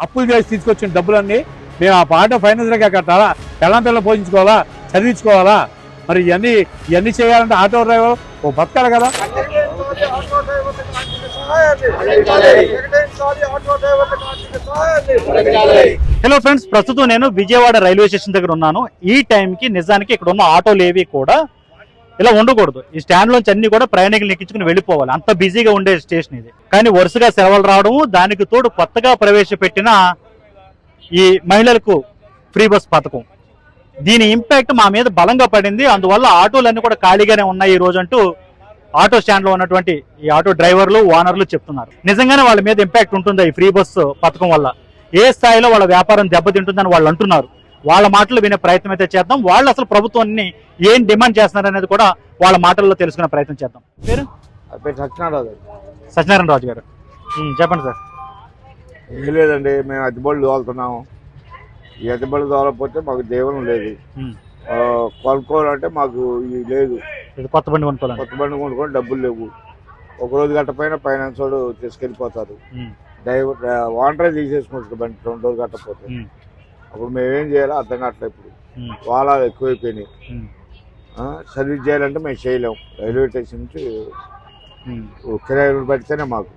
అప్పులు చేసి తీసుకొచ్చిన డబ్బులన్నీ మేము ఆ పాట ఫైనాన్స్గా కట్టాలా పెళ్ళం పిల్లలు పోషించుకోవాలా? చదివించుకోవాలా? మరి ఇవన్నీ ఇవన్నీ చేయాలంటే ఆటో డ్రైవర్ ఓ బతకాలి కదా. హలో ఫ్రెండ్స్ ప్రస్తుతం నేను విజయవాడ రైల్వే స్టేషన్ దగ్గర ఉన్నాను. ఈ టైంకి నిజానికి ఇక్కడ ఉన్న ఆటోలు ఏవి కూడా ఇలా ఉండకూడదు. ఈ స్టాండ్ లోంచి అన్ని కూడా ప్రయాణికులు ఎక్కించుకుని వెళ్ళిపోవాలి. అంత బిజీగా ఉండే స్టేషన్ ఇది. కానీ వరుసగా సెలవులు రావడం దానికి తోడు కొత్తగా ప్రవేశపెట్టిన ఈ మహిళలకు ఫ్రీ బస్ పథకం. దీని ఇంపాక్ట్ మా మీద బలంగా పడింది. అందువల్ల ఆటోలన్నీ కూడా ఖాళీగానే ఉన్నాయి ఈ రోజు అంటూ ఆటో స్టాండ్లో ఉన్నటువంటి ఈ ఆటో డ్రైవర్లు ఓనర్లు చెప్తున్నారు. నిజంగానే వాళ్ళ మీద ఇంపాక్ట్ ఉంటుందా ఈ ఫ్రీ బస్సు పథకం వల్ల? ఏ స్థాయిలో వాళ్ళ వ్యాపారం దెబ్బతింటుందని వాళ్ళు అంటున్నారు. వాళ్ళ మాటలు వినే ప్రయత్నం అయితే చేద్దాం. వాళ్ళు అసలు ప్రభుత్వాన్ని ఏం డిమాండ్ చేస్తున్నారు అనేది కూడా వాళ్ళ మాటల్లో తెలుసుకునే ప్రయత్నం చేద్దాం. పేరు? అబ్బాయి సత్యనారాయణ సత్యనారాయణ రాజు గారు. చెప్పండి సార్. ఏం లేదండి మేము అద్దెబళ్ళు తోలుతున్నాము. ఈ అద్దెబళ్ళు తోలకపోతే మాకు దేవుని లేదు. కొనుక్కోవాలంటే మాకు ఇది లేదు. కొత్త బండి కొనుక్కోవాలండి కొత్త బండి కొనుక్కొని డబ్బులు లేవు. ఒక రోజు గట్టపైన ఫైనాన్స్ వాడు తీసుకెళ్ళిపోతారు. డ్రైవర్ ఓనరే తీసేసుకుంటారు బండి రెండు రోజులు గట్టపోతే అప్పుడు మేమేం చేయాలో అర్థం కావట్లేదు ఇప్పుడు. వాలాలు ఎక్కువైపోయినాయి. సర్వీస్ చేయాలంటే మేము చేయలేం. రైల్వే స్టేషన్ నుంచి కిరాయి పెడితేనే మాకు.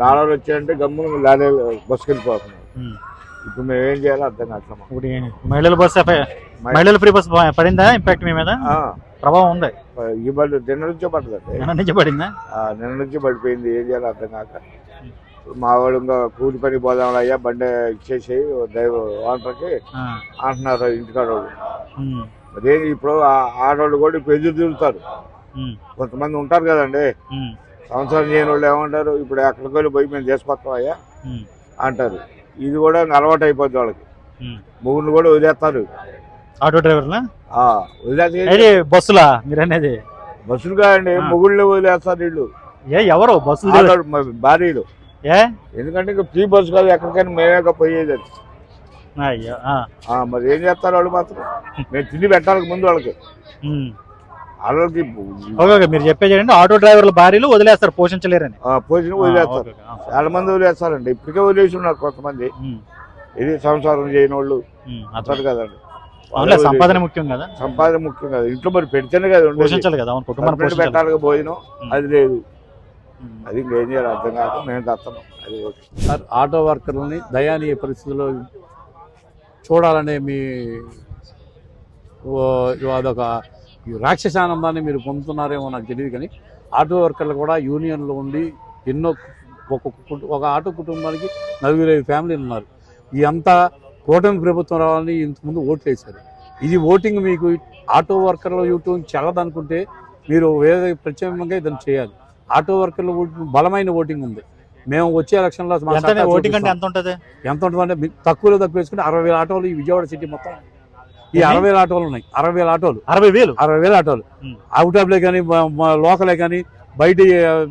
లారీలు వచ్చాయంటే గమ్మున లారీ బస్సుకి వెళ్ళిపోతున్నాం. ఇప్పుడు మేము ఏం చేయాలో అర్థం కావట్లేదు. ఇప్పుడు మహిళల బస్సు ఫ్రీ బస్ పడిందా? ఇంపాక్ట్ మీ మీద? ప్రభావం ఉంది? ఈ నిన్న నుంచే పడుతుందండి నిన్న నుంచి పడిందా? నిన్న నుంచి పడిపోయింది. ఏం చేయాలో అర్థం కాక. ఇప్పుడు మా వాడు ఇంకా కూలి పని పోదాం అయ్యా బండి ఇచ్చేసి డ్రైవర్ ఓనర్కి అంటున్నారు ఇంటికాడ వాళ్ళు ఉమ్, అదే ఇప్పుడు ఆ- ఆడవాళ్ళు కూడా ఇప్పుడు ఎదురు తిరుగుతారు. కొంతమంది ఉంటారు కదండి. సంవత్సరం చేయని వాళ్ళు ఏమంటారు? ఇప్పుడు ఎక్కడికి వెళ్ళి పోయి మేము చేసుకొస్తాం అయ్యా అంటారు. ఇది కూడా అలవాటు అయిపోద్ది వాళ్ళకి. ముగ్గురు కూడా వదిలేస్తారు. ఆటో డ్రైవర్లా ఆ, వదిలేస్తే ఇది బస్సులా మీరు అనేది బస్సులు కాదండి ఆ. ముగ్గుళ్ళు వదిలేస్తారు వీళ్ళు. ఏ ఎవరు? బస్సులు భార్యలు. ఏ ఎందుకంటే ఇంకా ఫ్రీ బస్సు కాదు ఎక్కడికైనా మేమే పోయేది అది. అయ్యో మరి ఏం చేస్తారు వాళ్ళు మాత్రం మేము తిండి పెట్టాలి ముందు వాళ్ళకి. వాళ్ళకి ఓకే మీరు చెప్పేది ఆటో డ్రైవర్ల భార్యలు వదిలేస్తారు పోషించలేరని ఆ, వదిలేస్తారు. చాలా మంది వదిలేస్తారండి ఇప్పటికే వదిలేసి ఉన్నారు కొంతమంది ఇది సంసారం చేయని వాళ్ళు అర్థం. కదండి సంపాదన ముఖ్యం కదా సంపాదన ముఖ్యం కదా ఇంట్లో మరి పెడితేనే కదా. పోషించాలి పెట్టాలి భోజనం. అది లేదు. అది ఇంకేం చేయాలి అర్థం కాక మేము తస్తున్నాం అది సార్ ఆటో వర్కర్లని దయానీయ పరిస్థితుల్లో చూడాలనే మీ అదొక రాక్షసానందాన్ని రాక్షస ఆనందాన్ని మీరు పొందుతున్నారేమో నాకు తెలియదు కానీ ఆటో వర్కర్లు కూడా యూనియన్లో ఉండి ఎన్నో ఒక ఒక ఆటో కుటుంబానికి నలుగురు ఐదు ఫ్యామిలీలు ఉన్నారు. ఈ అంతా కూటమి ప్రభుత్వం రావాలని ఇంతకుముందు ఓట్లు వేశారు. ఇది ఓటింగ్ మీకు ఆటో వర్కర్ల యూట్యూబ్ చెల్లదనుకుంటే మీరు వేరే ప్రత్యేకంగా ఇదని చేయాలి. ఆటో వర్కర్ల బలమైన ఓటింగ్ ఉంది. మేము వచ్చే ఎలక్షన్లో ఓటింగ్ అంటే. ఎంత ఉంటది? ఎంత ఉంటుందంటే తక్కువలో తక్కువ వేసుకుంటే అరవై వేల ఆటోలు ఈ విజయవాడ సిటీ మొత్తం. ఈ? అరవై వేల ఆటోలు ఉన్నాయి. అరవై వేల ఆటోలు. అరవై వేలు? అరవై వేల ఆటోలు. అవుట్ ఆఫ్లే కానీ లోకలే కానీ బయట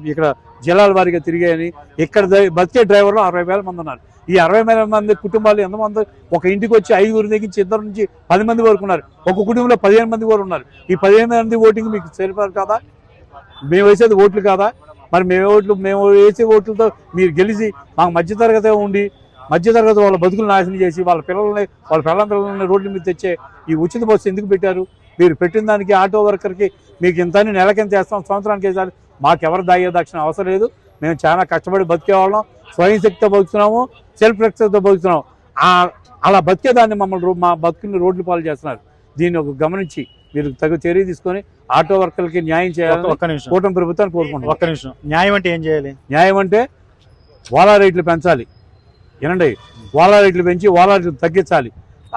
ఇక్కడ జిల్లాల వారీగా తిరిగాయని ఇక్కడ బతికే డ్రైవర్లు అరవై వేల మంది ఉన్నారు. ఈ అరవై వేల మంది కుటుంబాలు ఎంతమంది? ఒక ఇంటికి వచ్చి ఐదుగురు నుంచి ఇద్దరు నుంచి పది మంది వరకు ఉన్నారు. ఒక కుటుంబంలో పదిహేను మంది కూడా ఉన్నారు. ఈ పదిహేను మంది ఓటింగ్ మీకు సరిపోరు కదా? మేము వేసేది ఓట్లు కాదా? మరి మేము ఓట్లు మేము వేసే ఓట్లతో మీరు గెలిచి మాకు మధ్యతరగతి ఉండి మధ్యతరగతి వాళ్ళ బతుకులు నాశనం చేసి వాళ్ళ పిల్లల్ని వాళ్ళ పిల్లల పిల్లల్ని రోడ్ల మీద తెచ్చే ఈ ఉచిత బస్సు ఎందుకు పెట్టారు? మీరు పెట్టిన దానికి ఆటో వర్కర్కి మీకు ఇంత నెలకింత చేస్తాం సంవత్సరానికి వేసారు. మాకెవరు దాగే దక్షిణ అవసరం లేదు. మేము చాలా కష్టపడి బతికే వాళ్ళం స్వయం శక్తితో బతుకుతున్నాము సెల్ఫ్ రక్షతో బతుకుతున్నాము అలా బతికేదాన్ని మమ్మల్ని రో- మా బతుకుని రోడ్లు పాలు చేస్తున్నారు. దీన్ని ఒక గమనించి మీరు తగు చర్య తీసుకొని ఆటో వర్కర్లకి న్యాయం చేయాలని ఒక్క నిమిషం. కూటమి ప్రభుత్వాన్ని కోరుకుంటున్నాం. ఒక్క నిమిషం. న్యాయం అంటే ఏం చేయాలి? న్యాయం అంటే ఓలా రేట్లు పెంచాలి. వినండి ఓలా రేట్లు పెంచి ఓలా రేట్లు తగ్గించాలి.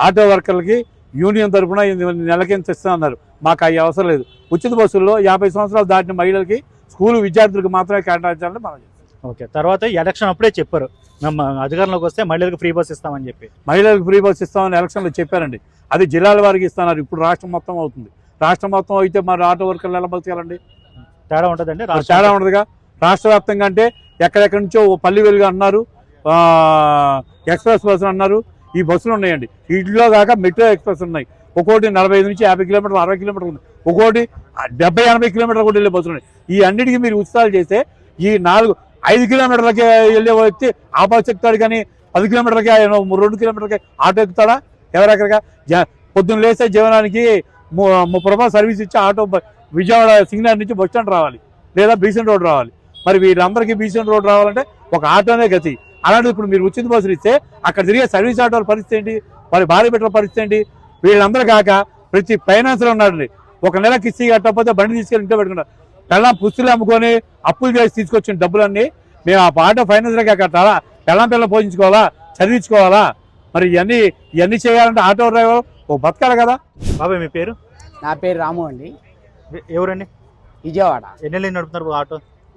ఆటో వర్కర్లకి యూనియన్ తరఫున నెలకింత ఇస్తున్నారు మాకు అవి అవసరం లేదు. ఉచిత బస్సుల్లో యాభై సంవత్సరాలు దాటిన మహిళలకి స్కూల్ విద్యార్థులకు మాత్రమే కేటాయించాలని మనం. ఓకే. తర్వాత ఎలక్షన్ అప్పుడే చెప్పారు. మేము అధికారంలోకి వస్తే మహిళలకు ఫ్రీ బస్ ఇస్తామని చెప్పి. మహిళలకు ఫ్రీ బస్ ఇస్తామని ఎలక్షన్లో చెప్పారండి. అది జిల్లాల వారికి ఇస్తున్నారు. ఇప్పుడు రాష్ట్రం మొత్తం అవుతుంది. రాష్ట్రం మొత్తం అయితే మరి ఆటో వర్కర్లు ఎలా బతకాలండి? తేడా ఉంటుందండి తేడా ఉండదుగా? రాష్ట్ర వ్యాప్తంగా అంటే ఎక్కడెక్కడి నుంచో ఓ పల్లి వెలుగు అన్నారు. ఎక్స్ప్రెస్ బస్సులు అన్నారు. ఈ బస్సులు ఉన్నాయండి. వీటిలో కాక మెట్రో ఎక్స్ప్రెస్ ఉన్నాయి. ఒక్కోటి నలభై ఐదు నుంచి యాభై కిలోమీటర్లు అరవై కిలోమీటర్లు ఉంది ఒక్కోటి డెబ్బై ఎనభై కిలోమీటర్లు కూడా వెళ్ళే బస్సులు ఉన్నాయి. ఈ అన్నిటికీ మీరు ఉచితాలు చేస్తే ఈ నాలుగు ఐదు కిలోమీటర్లకి వెళ్ళే వ్యక్తి ఆ బస్సు ఎక్కుతాడు కానీ పది కిలోమీటర్లకి రెండు కిలోమీటర్లకి ఆటో ఎక్కుతాడా? ఎవరెక్కడిగా జ పొద్దున్న లేస్తే జీవనానికి ము- ముప్పై రూపాయలు సర్వీస్ ఇచ్చి ఆటో విజయవాడ సింగనగర్ నుంచి బస్ స్టాండ్ రావాలి. లేదా బీసెంట్ రోడ్ రావాలి. మరి వీళ్ళందరికీ బీసెంట్ రోడ్ రావాలంటే ఒక ఆటోనే గతి. అలాంటి ఇప్పుడు మీరు ఉచిత బస్సులు ఇస్తే అక్కడ తిరిగే సర్వీస్ ఆటోల పరిస్థితి ఏంటి? మరి భారీ పెట్టల పరిస్థితి ఏంటి? వీళ్ళందరూ కాక ప్రతి ఫైనాన్స్లో ఉన్నాడు ఒక నెల కిస్తీ కట్టకపోతే బండి తీసుకెళ్ళి ఇంట్లో పెట్టుకున్నారు పెళ్ళం పుస్తులు అమ్ముకొని అప్పులు చేసి తీసుకొచ్చిన డబ్బులన్నీ మేము ఆ ఆటో ఫైనాన్స్లోకి కట్టాలా పెళ్ళం పిల్లలు పోషించుకోవాలా? చదివించుకోవాలా? మరి ఇవన్నీ ఇవన్నీ చేయాలంటే ఆటో డ్రైవర్ ఓ బతకాలి కదా. బాబాయ్ మీ పేరు? నా పేరు రాము అండి. ఎవరండి? విజయవాడ. ఎన్ని నడుపుతున్నారు ఆటో?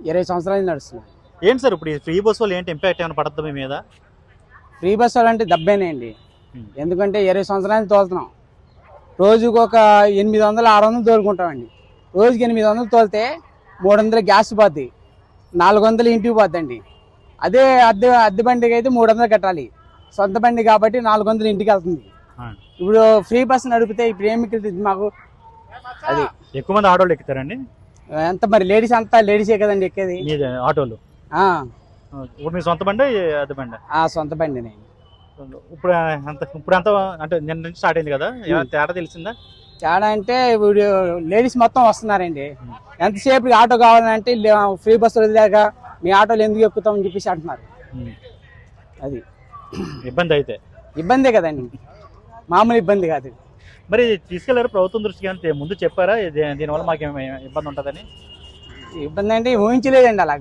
ఇరవై సంవత్సరాలు నడుస్తున్నాను. ఏంటి సార్ ఇప్పుడు ఈ ఫ్రీ బస్ వల్ల ఏంటి ఇంపాక్ట్ ఏమైనా పడుతుంది మీ మీద? ఫ్రీ బస్ అంటే దబ్బేనే అండి. ఎందుకంటే ఇరవై సంవత్సరాలు తోలుతున్నాం. రోజుకు ఒక ఎనిమిది వందలు ఆరు వందలు తోలుకుంటామండి. రోజుకి ఎనిమిది వందలు తోలితే మూడు వందలు గ్యాస్ పోద్ది. నాలుగు వందలు ఇంటికి పోద్దండి. అదే అద్దె అద్దె బండికి అయితే మూడు వందలు కట్టాలి. సొంత బండి కాబట్టి నాలుగు వందలు ఇంటికి వెళ్తుంది. ఇప్పుడు ఫ్రీ బస్ నడిపితే ఇప్పుడు ఏమి మిగులుతుంది మాకు? అది. ఎక్కువ మంది ఆటోలు ఎక్కుతారండి? ఎంత మరి? లేడీస్ అంతా లేడీసే కదండి ఎక్కేది? ఆటోలు? ఇప్పుడు మీ సొంత బండి అది బండి? ఆ సొంత బండినే. ఇప్పుడు ఎంత ఇప్పుడు ఎంత అంటే నిన్న నుంచి స్టార్ట్ అయింది కదా? ఏమైనా తేడా తెలిసిందా? తేడా అంటే ఇప్పుడు లేడీస్ మొత్తం వస్తున్నారండి. ఎంతసేపు ఆటో కావాలంటే ఫ్రీ బస్సు వదిలేక మీ ఆటోలు ఎందుకు ఎక్కుతామని చెప్పేసి అంటున్నారు. ఉమ్. అది. ఇబ్బంది అయితే. ఇబ్బందే కదండి. మామూలు ఇబ్బంది కాదు. మరి తీసుకెళ్ళారు ప్రభుత్వం దృష్టికి అంతే. ముందు చెప్పారా? దీనివల్ల మాకు ఏమి ఇబ్బంది ఉంటుందని? ఇబ్బంది అంటే ఊహించలేదండి అలా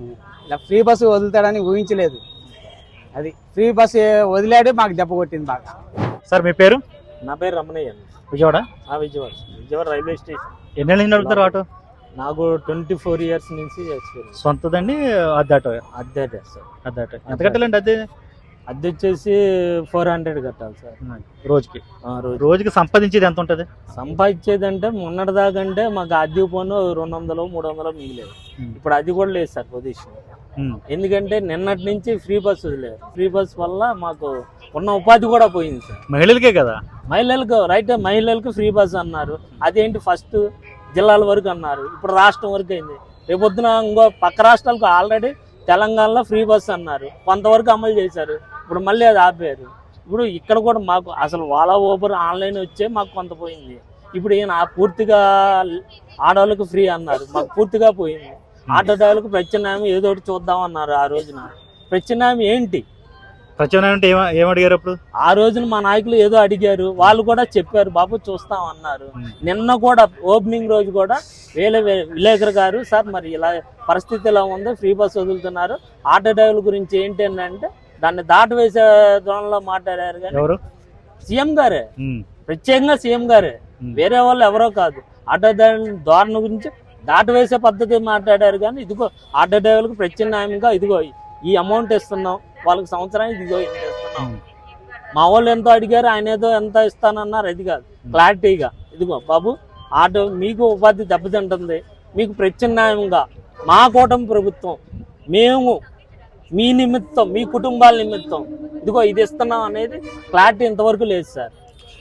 ఇలా ఫ్రీ బస్సు వదులుతాడని ఊహించలేదు. అది ఫ్రీ బస్సు వదిలాడు మాకు దెబ్బ కొట్టింది బాగా. సార్ మీ పేరు? నా పేరు రమణయ్య అండి. విజయవాడ? ఆ విజయవాడ. Vijayawada railway station. ఎన్ని నెలలు నుంచి నడుపుతారు ఆటో? నాకు ట్వంటీ ఫోర్ ఇయర్స్ నుంచి ఎక్స్పీరియన్స్. సొంతదండి అద్దె ఆటో? అద్దె సార్. అద్దె ఆటో. ఎంత కట్టాలండి అద్దె? అద్దె వచ్చేసి ఫోర్ హండ్రెడ్ కట్టాలి సార్. రోజుకి. రోజుకి. సంపాదించేది ఎంత ఉంటుంది? దాకా అంటే మాకు అద్దె పోను రెండు వందలు మూడు వందలు మిగిలేదు. ఇప్పుడు అది కూడా లేదు సార్ పొజిషన్. ఎందుకంటే నిన్నటి నుంచి ఫ్రీ బస్ వదిలేదు ఫ్రీ బస్ వల్ల మాకు ఉన్న ఉపాధి కూడా పోయింది సార్. మహిళలకే కదా? మహిళలకు రైట్ మహిళలకు ఫ్రీ బస్ అన్నారు. అదేంటి ఫస్ట్ జిల్లాల వరకు అన్నారు. ఇప్పుడు రాష్ట్రం వరకు అయింది. రేపొద్దున ఇంకో పక్క రాష్ట్రాలకు ఆల్రెడీ తెలంగాణలో ఫ్రీ బస్ అన్నారు. కొంతవరకు అమలు చేశారు. ఇప్పుడు మళ్ళీ అది ఆపారు. ఇప్పుడు ఇక్కడ కూడా మాకు అసలు వాలా ఓబర్ ఆన్లైన్ వచ్చే మాకు కొంత పోయింది. ఇప్పుడు ఈయన పూర్తిగా ఆడవాళ్ళకు ఫ్రీ అన్నారు. మాకు పూర్తిగా పోయింది. ఆటో డ్రైవర్లకు ప్రత్యామ్నాయం ఏదో ఒకటి చూద్దాం అన్నారు ఆ రోజున. ప్రత్యామ్నాయం ఏంటి? ప్రత్యామ్నాయం అంటే అప్పుడు? ఆ రోజున మా నాయకులు ఏదో అడిగారు వాళ్ళు కూడా చెప్పారు బాబు చూస్తాం అన్నారు. Hmm. నిన్న కూడా ఓపెనింగ్ రోజు కూడా వేలే విలేకరు గారు సార్ మరి ఇలా పరిస్థితి ఇలా ఉంది ఫ్రీ బస్ వదులుతున్నారు. ఆటో డ్రైవర్ల గురించి ఏంటి అంటే దాన్ని దాటి వేసే ధోరణిలో మాట్లాడారు కానీ ఎవరు? సీఎం గారే. ఉమ్. ప్రత్యేకంగా సీఎం గారే. Hmm. వేరే వాళ్ళు ఎవరో కాదు. ఆటో డ్రైవర్ల ధోరణి గురించి దాటి వేసే పద్ధతి మాట్లాడారు కానీ ఇదిగో ఆటో డ్రైవర్లకు ప్రత్యామ్నాయంగా ఇదిగో ఈ అమౌంట్ ఇస్తున్నాం వాళ్ళకి సంవత్సరానికి ఇదిగో ఇస్తున్నాం. మా వాళ్ళు ఎంతో అడిగారు ఆయన ఏదో ఎంత ఇస్తానన్నారు అది కాదు. క్లారిటీగా. ఇదిగో బాబు ఆటో మీకు ఉపాధి దెబ్బతింటుంది మీకు ప్రత్యామ్నాయంగా మా కూటమి ప్రభుత్వం మేము మీ నిమిత్తం మీ కుటుంబాల నిమిత్తం ఇదిగో ఇది ఇస్తున్నాం అనేది క్లారిటీ ఇంతవరకు లేదు సార్.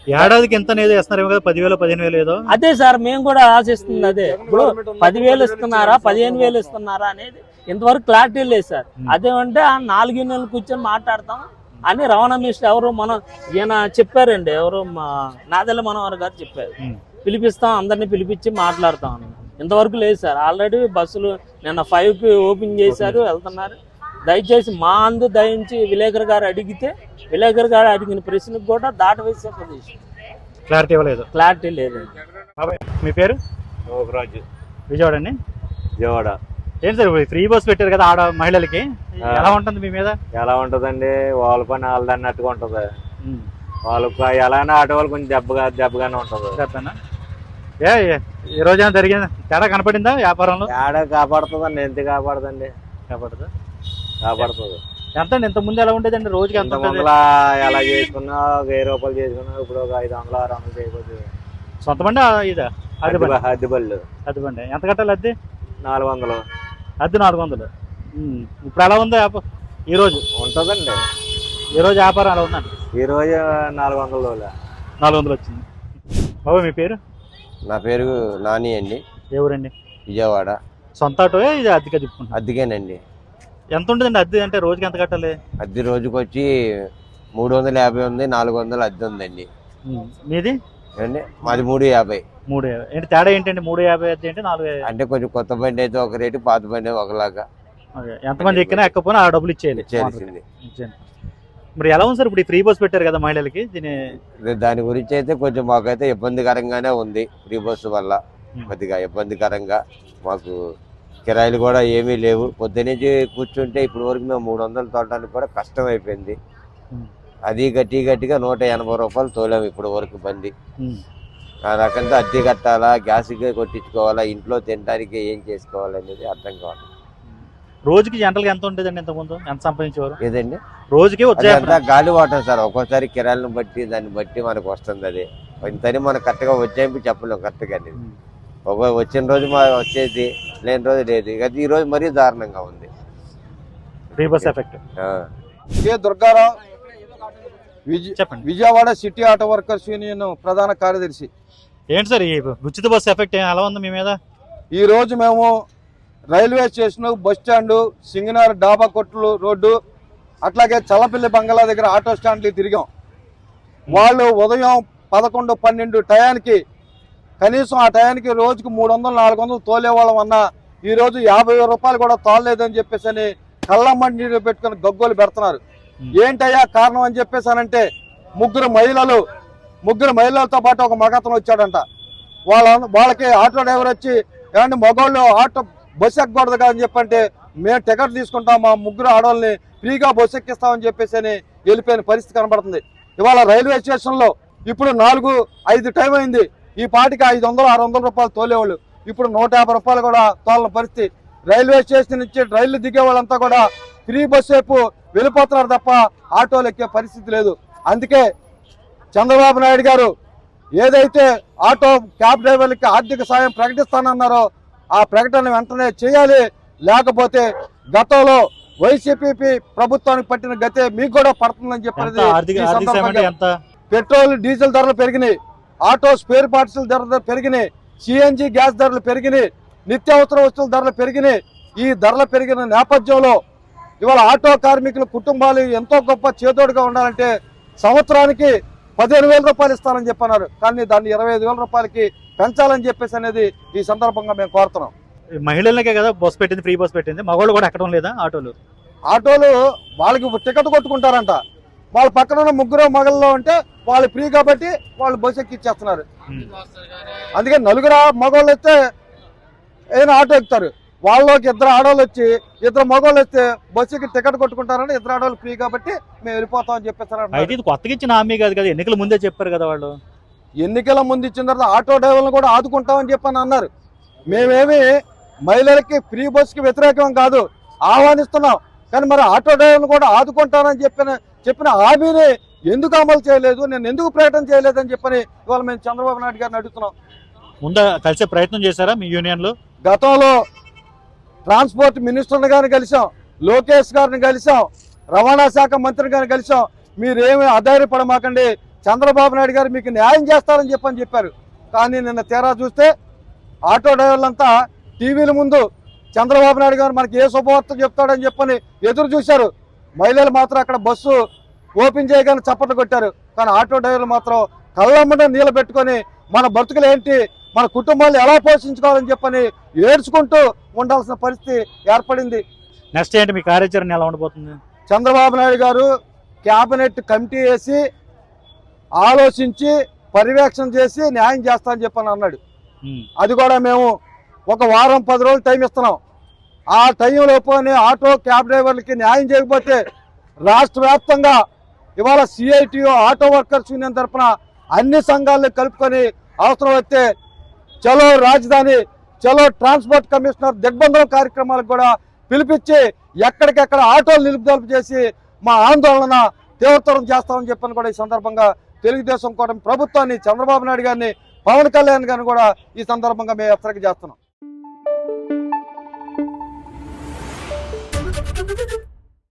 ఏడాదికి ఎంత అనేది వేస్తున్నారేమో కదా పదివేలు పదిహేను వేలు ఏదో? అదే సార్ మేము కూడా ఆశిస్తుంది అదే. ఇప్పుడు పదివేలు ఇస్తున్నారా పదిహేను వేలు ఇస్తున్నారా అనేది ఇంతవరకు క్లారిటీ లేదు సార్. అదేమంటే ఆ నాలుగు నెలలు కూర్చొని మాట్లాడతాం అని రవాణా మినిస్టర్ ఎవరు మనం ఈయన చెప్పారండి ఎవరు మా నాదెల్ల మనోహర్ గారు చెప్పారు. పిలిపిస్తాం అందరిని పిలిపించి మాట్లాడతాం అని ఇంతవరకు లేదు సార్. ఆల్రెడీ బస్సులు నిన్న ఫైవ్కి ఓపెన్ చేశారు వెళ్తున్నారు. దయచేసి మా అందు దయించి విలేకరు గారు అడిగితే విలేకరు గారు అడిగిన ప్రశ్నకు కూడా దాటవేసే పొజిషన్ క్లారిటీ ఇవ్వలేదు. క్లారిటీ లేదండి బాబాయ్ మీ పేరు? రాజు విజయవాడ అండి విజయవాడ. ఏంటి సార్ ఫ్రీ బస్ పెట్టారు కదా ఆడ మహిళలకి. ఎలా ఉంటుంది మీ మీద? ఎలా ఉంటదండి? వాళ్ళ పని వాళ్ళది అన్నట్టుగా ఉంటది. వాళ్ళకు ఎలాగైనా ఆటో వాళ్ళు కొంచెం దెబ్బగా దెబ్బగానే ఉంటది. చెప్పానా ఏ ఏ- ఈ రోజు ఏమైనా జరిగింది? తేడా కనపడిందా వ్యాపారంలో? ఏడ కాపాడుతుందండి. ఎంత కాపాడుతుంది? కనపడదు కాపాడుతుంది. ఎంత ఇంత ముందు ఎలా ఉండేదండి? రోజుకి ఎంత ముందల ఎలా చేసుకున్నా వెయ్యి రూపాయలు చేసుకున్నా ఇప్పుడు ఒక ఐదు వందలు ఆరు వందలు చేయకపోతే సొంత బండి ఇదా? అద్దె బండి? అద్దె బళ్ళు అద్దె బండి. ఎంత కట్టాలి అద్దె? నాలుగు వందలు. అద్దె నాలుగు వందలు. ఇప్పుడు ఎలా ఉందో వ్యాపారం ఈ రోజు? ఉంటుందండి. ఈ రోజు వ్యాపారం ఎలా ఉందండి? ఈ రోజు నాలుగు వందల నాలుగు వందలు వచ్చింది. బాబు మీ పేరు? నా పేరు నాని అండి. ఏ ఊరండి? విజయవాడ. సొంత ఆటో ఇది అద్దెగా చెప్పుకుంటున్నాను అద్దెకేనండి. ఎంత ఉంటుందండి అద్దె? అంటే రోజుకి ఎంత కట్టాలి? అద్దె రోజుకి వచ్చి మూడు వందల యాభై ఉంది నాలుగు వందల అద్దె ఉందండి. మీది? మాది మూడు యాభై. మూడు యాభై. ఏంటి తేడా ఏంటండి? మూడు యాభై అది ఏంటి నాలుగు? అంటే కొంచెం కొత్త బండి అయితే ఒక రేటు పాత బండి ఒకలాగా. ఎంతమంది ఎక్కినా ఎక్కపోయినా ఆ డబ్బులు ఇచ్చేయాలి. చేయాల్సింది ఇచ్చేయండి. మరి ఎలా ఉంది సార్ ఇప్పుడు ఫ్రీ బస్ పెట్టారు కదా మహిళలకి? దీని దాని గురించి అయితే కొంచెం మాకైతే ఇబ్బందికరంగానే ఉంది ఫ్రీ బస్సు వల్ల. కొద్దిగా ఇబ్బందికరంగా మాకు కిరాయిలు కూడా ఏమీ లేవు. పొద్దునుంచి కూర్చుంటే ఇప్పుడు వరకు మేము మూడు వందలు తోలడానికి కూడా కష్టం అయిపోయింది. అది గట్టి గట్టిగా నూట ఎనభై రూపాయలు తోలాము ఇప్పుడు వరకు బండి. ఆ రకంగా అద్దె కట్టాలా గ్యాస్ కొట్టించుకోవాలా ఇంట్లో తినడానికి ఏం చేసుకోవాలనేది అర్థం కావాలి రోజుకి జనరల్గా ఎంత ఉండేదండి ఇంతకుముందు? ఎంత సంపాదించేవారు? ఏదండి? రోజుకి అది వచ్చే అంతా గాలి వాటం సార్. ఒక్కోసారి కిరాయిలను బట్టి దాన్ని బట్టి మనకు వస్తుంది అది. ఇంతని మనకు కరెక్ట్గా వచ్చేపి చెప్పలేము కరెక్ట్గా అనేది. ఒక వచ్చిన రోజు మా వచ్చేది లేని రోజు లేదు. ఇక ఈ రోజు మరీ దారుణంగా ఉంది. ఎఫెక్ట్. కె దుర్గారావు విజయ చెప్పండి. Vijayawada city auto workers union ప్రధాన కార్యదర్శి. ఏంటి సార్ ఈ ఉచిత బస్ ఎఫెక్ట్ ఎలా ఉంది మీ మీద? ఈ రోజు మేము railway station bus stand Singnagar Dabakotlu road అట్లాగే చల్లపల్లి బంగళా దగ్గర ఆటో స్టాండ్లు తిరిగాం. వాళ్ళు ఉదయం పదకొండు పన్నెండు టయానికి కనీసం ఆ టయానికి రోజుకు మూడు వందలు నాలుగు వందలు తోలేవాళ్ళం అన్నా ఈ రోజు యాభై రూపాయలు కూడా తోలలేదని చెప్పేసి అని కళ్ళమ్మడి నీళ్ళు పెట్టుకుని గగ్గోలు పెడుతున్నారు. ఏంటయ్యా కారణం అని చెప్పేసానంటే ముగ్గురు మహిళలు ముగ్గురు మహిళలతో పాటు ఒక మగతను వచ్చాడంట. వాళ్ళ వాళ్ళకి ఆటో డ్రైవర్ వచ్చి ఏమంటే మగవాళ్ళు ఆటో బస్సు ఎక్కకూడదు కదా అని చెప్పంటే మేము టికెట్ తీసుకుంటాం మా ముగ్గురు ఆడవాళ్ళని ఫ్రీగా బస్సు ఎక్కిస్తామని చెప్పేసి అని వెళ్ళిపోయిన పరిస్థితి కనబడుతుంది. ఇవాళ రైల్వే స్టేషన్లో ఇప్పుడు నాలుగు ఐదు టైం అయింది. ఈ పాటికి ఐదు వందలు ఆరు వందల రూపాయలు తోలేవాళ్ళు. ఇప్పుడు నూట యాభై రూపాయలు కూడా తోలని పరిస్థితి. రైల్వే స్టేషన్ నుంచి రైళ్ళు దిగే వాళ్ళంతా కూడా ఫ్రీ బస్ వైపు వెళ్ళిపోతున్నారు తప్ప ఆటోలు ఎక్కే పరిస్థితి లేదు. అందుకే చంద్రబాబు నాయుడు గారు ఏదైతే ఆటో క్యాబ్ డ్రైవర్లకి ఆర్థిక సాయం ప్రకటిస్తానన్నారో ఆ ప్రకటన వెంటనే చేయాలి. లేకపోతే గతంలో వైసీపీ ప్రభుత్వానికి పట్టిన గతే మీకు కూడా పడుతుందని చెప్పేది ఎంత? పెట్రోల్ డీజిల్ ధరలు పెరిగినాయి. ఆటో స్పేర్ పార్ట్స్ ధరలు పెరిగినాయి. సిఎన్జి గ్యాస్ ధరలు పెరిగినాయి. నిత్యావసర వస్తువుల ధరలు పెరిగినాయి. ఈ ధరలు పెరిగిన నేపథ్యంలో ఇవాళ ఆటో కార్మికుల కుటుంబాలు ఎంతో గొప్ప చేదోడుగా ఉండాలంటే సంవత్సరానికి పదిహేను వేల రూపాయలు ఇస్తానని చెప్పన్నారు. కానీ దాన్ని ఇరవై ఐదు వేల రూపాయలకి పెంచాలని చెప్పేసి అనేది ఈ సందర్భంగా మేము కోరుతున్నాం. ఈ మహిళలకే కదా బస్ పెట్టింది ఫ్రీ బస్ పెట్టింది. మగవాళ్ళు కూడా ఎక్కడం లేదా ఆటోలు? ఆటోలు వాళ్ళకి టికెట్ కొట్టుకుంటారంట. వాళ్ళ పక్కన ఉన్న ముగ్గురు మగల్లో అంటే వాళ్ళు ఫ్రీ కాబట్టి వాళ్ళు బస్సు ఎక్కిచ్చేస్తున్నారు. అందుకే నలుగురు మగవాళ్ళు వస్తే ఏదైనా ఆటో ఎక్కుతారు. వాళ్ళలోకి ఇద్దరు ఆడవాళ్ళు వచ్చి ఇద్దరు మగవాళ్ళు వస్తే బస్సుకి టికెట్ కొట్టుకుంటారని ఇద్దరు ఆడవాళ్ళు ఫ్రీ కాబట్టి మేము వెళ్ళిపోతాం అని చెప్పేస్తారు అయితే ఇది కొత్తగా ఇచ్చిన హామీ కాదు కదా ఎన్నికల ముందే చెప్పారు కదా వాళ్ళు? ఎన్నికల ముందు ఇచ్చిన తర్వాత ఆటో డ్రైవర్లను కూడా ఆదుకుంటామని చెప్పని అన్నారు. మేమేమి మహిళలకి ఫ్రీ బస్సుకి వ్యతిరేకం కాదు ఆహ్వానిస్తున్నాం. కానీ మరి ఆటో డ్రైవర్లను కూడా ఆదుకుంటానని చెప్పిన చెప్పిన హామీని ఎందుకు అమలు చేయలేదు? నేను ఎందుకు ప్రకటన చేయలేదని చెప్పని ఇవాళ మేము చంద్రబాబు నాయుడు గారిని అడుగుతున్నాం. ముందు కలిసే ప్రయత్నం చేశారా మీ యూనియన్లు? గతంలో ట్రాన్స్పోర్ట్ మినిస్టర్ని గారిని కలిసాం లోకేష్ గారిని కలిసాం రవాణా శాఖ మంత్రి గారిని కలిసాం. మీరేమి ఆధారపడమాకండి చంద్రబాబు నాయుడు గారు మీకు న్యాయం చేస్తారని చెప్పని చెప్పారు. కానీ నిన్న తీరా చూస్తే ఆటో డ్రైవర్లంతా టీవీల ముందు చంద్రబాబు నాయుడు గారు మనకి ఏ శుభవార్త చెప్తాడని చెప్పని ఎదురు చూశారు. మహిళలు మాత్రం అక్కడ బస్సు ఓపెన్ చేయగానే చప్పట్లు కొట్టారు. కానీ ఆటో డ్రైవర్లు మాత్రం కళ్ళమ్మట నీళ్ళు పెట్టుకొని మన బతుకులు ఏంటి మన కుటుంబాలు ఎలా పోషించుకోవాలని చెప్పని ఏడ్చుకుంటూ ఉండాల్సిన పరిస్థితి ఏర్పడింది. నెక్స్ట్ ఏంటి మీ కార్యాచరణ ఎలా ఉండబోతుంది? చంద్రబాబు నాయుడు గారు కేబినెట్ కమిటీ వేసి ఆలోచించి పర్యవేక్షణ చేసి న్యాయం చేస్తానని చెప్పని అన్నాడు. అది కూడా మేము ఒక వారం పది రోజులు టైం ఇస్తున్నాం. ఆ టైంలో పోనీ ఆటో క్యాబ్ డ్రైవర్లకి న్యాయం చేయకపోతే రాష్ట్ర వ్యాప్తంగా ఇవాళ సిఐటియు ఆటో వర్కర్స్ యూనియన్ తరఫున అన్ని సంఘాలను కలుపుకొని అవసరం వస్తే చలో రాజధాని చలో ట్రాన్స్పోర్ట్ కమిషనర్ దిగ్బంధం కార్యక్రమాలకు కూడా పిలిపించి ఎక్కడికెక్కడ ఆటోలు నిలుపుదలుపు చేసి మా ఆందోళన తీవ్రతరం చేస్తామని చెప్పని కూడా ఈ సందర్భంగా తెలుగుదేశం కూడా ప్రభుత్వాన్ని చంద్రబాబు నాయుడు గారిని పవన్ కళ్యాణ్ గారిని కూడా ఈ సందర్భంగా మేము హెచ్చరిక చేస్తున్నాం. Thank you.